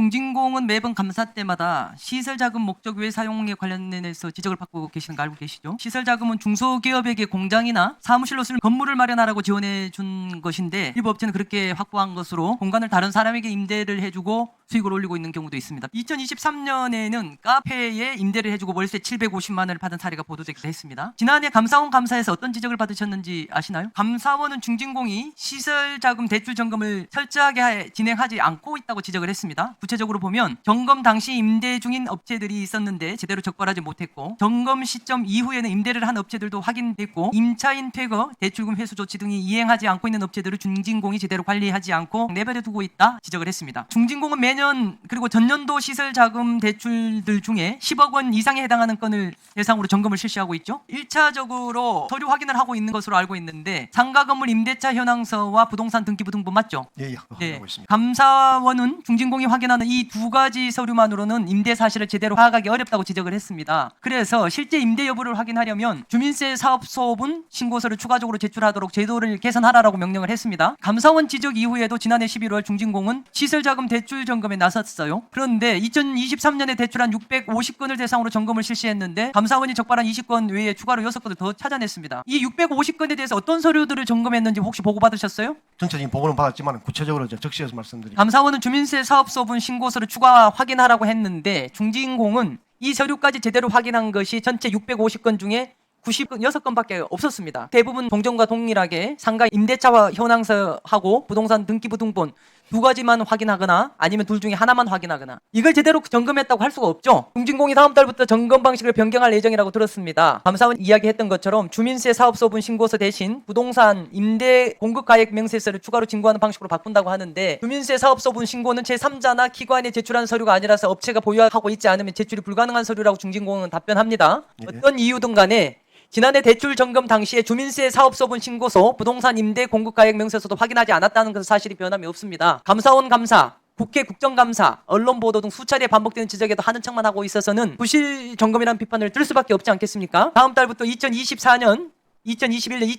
중진공은 매번 감사 때마다 시설 자금 목적 외 사용에 관련해서 지적을 받고 계시는 거 알고 계시죠? 시설 자금은 중소기업에게 공장이나 사무실로 쓸 건물을 마련하라고 지원해 준 것인데 일부 업체는 그렇게 확보한 것으로 공간을 다른 사람에게 임대를 해주고 수익을 올리고 있는 경우도 있습니다. 2023년에는 카페에 임대를 해주고 월세 750만 원을 받은 사례가 보도되기도 했습니다. 지난해 감사원 감사에서 어떤 지적을 받으셨는지 아시나요? 감사원은 중진공이 시설 자금 대출 점검을 철저하게 하- 진행하지 않고 있다고 지적을 했습니다. 구체적으로 보면 점검 당시 임대 중인 업체들이 있었는데 제대로 적발하지 못했고 점검 시점 이후에는 임대를 한 업체들도 확인됐고 임차인 퇴거, 대출금 회수 조치 등이 이행하지 않고 있는 업체들을 중진공이 제대로 관리하지 않고 내버려 두고 있다 지적을 했습니다. 중진공은 매년 그리고 전년도 시설 자금 대출들 중에 10억 원 이상에 해당하는 건을 대상으로 점검을 실시하고 있죠. 1차적으로 서류 확인을 하고 있는 것으로 알고 있는데 상가 건물 임대차 현황서와 부동산 등기부 등본 맞죠? 예, 예, 네. 감사원은 중진공이 확인하는 이 두 가지 서류만으로는 임대 사실을 제대로 파악하기 어렵다고 지적을 했습니다. 그래서 실제 임대 여부를 확인하려면 주민세 사업소분 신고서를 추가적으로 제출하도록 제도를 개선하라고 명령을 했습니다. 감사원 지적 이후에도 지난해 11월 중진공은 시설 자금 대출 점검 에 나섰어요. 그런데 2023년에 대출한 650건을 대상으로 점검을 실시했는데 감사원이 적발한 20건 외에 추가로 6건을 더 찾아냈습니다. 이 650건에 대해서 어떤 서류들을 점검했는지 혹시 보고받으셨어요? 전체적인 보고는 받았지만 구체적으로 적시해서 말씀드리겠습니다. 감사원은 주민세 사업소분 신고서를 추가 확인하라고 했는데 중진공은 이 서류까지 제대로 확인한 것이 전체 650건 중에 96건밖에 없었습니다. 대부분 동전과 동일하게 상가 임대차와 현황서하고 부동산 등기부 등본 두 가지만 확인하거나 아니면 둘 중에 하나만 확인하거나 이걸 제대로 점검했다고 할 수가 없죠. 중진공이 다음 달부터 점검 방식을 변경할 예정이라고 들었습니다. 감사원 이야기했던 것처럼 주민세 사업소분 신고서 대신 부동산 임대 공급 가액 명세서를 추가로 진구하는 방식으로 바꾼다고 하는데 주민세 사업소분 신고는 제3자나 기관에 제출한 서류가 아니라서 업체가 보유하고 있지 않으면 제출이 불가능한 서류라고 중진공은 답변합니다. 예. 어떤 이유든 간에 지난해 대출 점검 당시에 주민세 사업소분 신고서, 부동산 임대 공급가액 명세서도 확인하지 않았다는 것은 사실이 변함이 없습니다. 감사원 감사, 국회 국정감사, 언론 보도 등 수차례 반복되는 지적에도 하는 척만 하고 있어서는 부실 점검이라는 비판을 들 수밖에 없지 않겠습니까? 다음 달부터 2024년 2021년,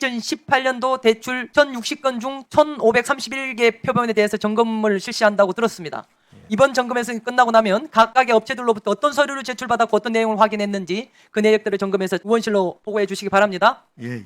2018년도 대출 1,060건 중 1,531개 표본에 대해서 점검을 실시한다고 들었습니다. 이번 점검에서 끝나고 나면 각각의 업체들로부터 어떤 서류를 제출받았고 어떤 내용을 확인했는지 그 내역들을 점검해서 의원실로 보고해 주시기 바랍니다. 예, 예.